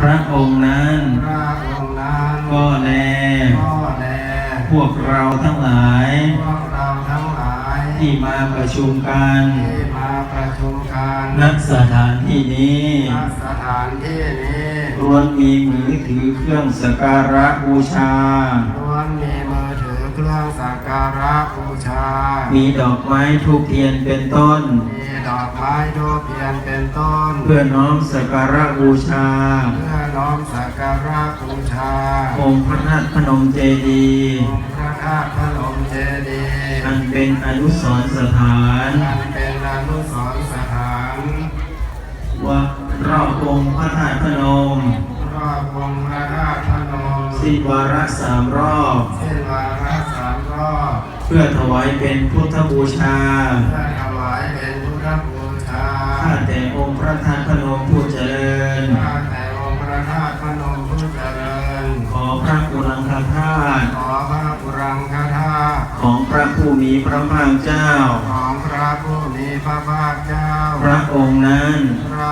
พระองค์นั้น พระองค์นั้นก็แล ก็แลพวกเราทั้งหลาย พวกเราทั้งหลายที่มาประชุมกันที่มาประชุมกันณสถานที่นี้ณสถานที่นี้ล้วนมีมือถือเครื่องสักการะบูชาล้วนมีมือถือเครื่องสักการะบูชา มีดอกไม้ทูบเทียนเป็นต้นมี ดอกไม้ทูบเทียนเป็นต้น เพื่อน้อมสักการะบูชา เพื่อน้อมสักการะบูชา องค์พระธาตุพนมเจดีย์องค์พระธาตุพนมเจดีย์อันเป็นอนุสรณ์สถานอันเป็นอนุสรณ์สถานว่ารอบองค์พระธาตุพนม รอบองค์พระธาตุพนมสิ้นวาระสามรอบ เส้นวาระสามรอบ เพื่อถวายเป็นพุทธบูชา เพื่อถวายเป็ องค์พระธาตุพนมผู้เจริญ ข้าแต่องค์พระธาตุพนมผู้เจริญ ขอพระกุลังคธาตุขอพระปุรังคธาตุของพระผู้มีพระภาคเจ้า ของพระผู้มีพระภาคเจ้า พระองค์นั้น พระ